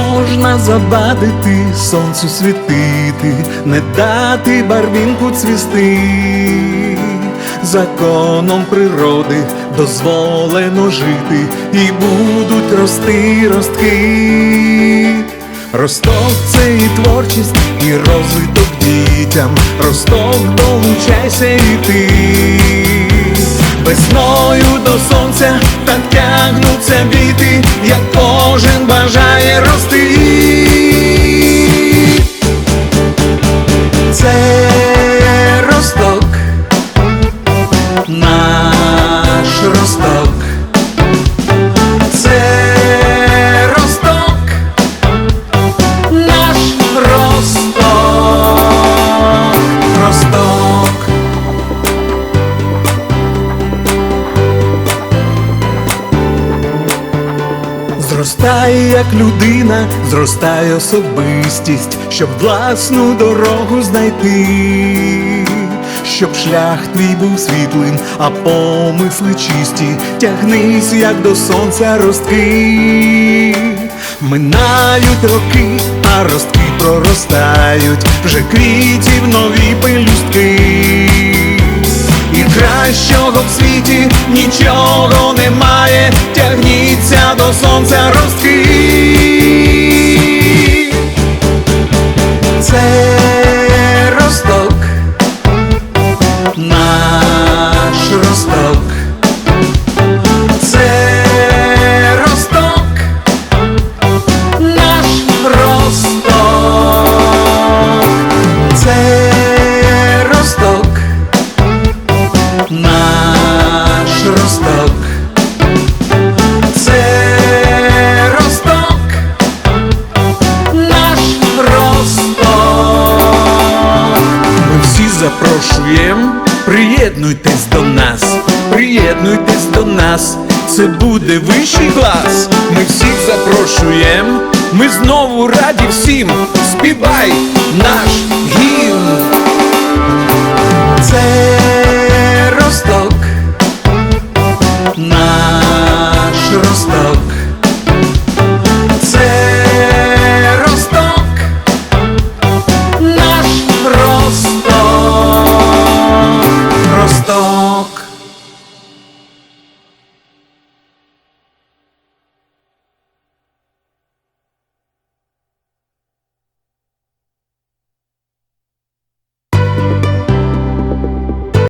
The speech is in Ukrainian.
Можна забадити сонцю світити, не дати барвінку цвісти? Законом природи дозволено жити, і будуть рости ростки. Росток це і творчість, і розвиток дітям. Росток долучайся і ти. Сонця так тягнуться віти, як кожен бажає рости. Зростає як людина, зростає особистість, щоб власну дорогу знайти, щоб шлях твій був світлим, а помисли чисті, тягнись, як до сонця ростки. Минають роки, а ростки проростають, вже квітів нові пелюстки. Кращого в світі нічого немає, тягніться до сонця ростки. Запрошуємо, приєднуйтесь до нас, приєднуйтесь до нас, це буде вищий клас. Ми всіх запрошуємо, ми знову раді всім. Співай наш гімн. Це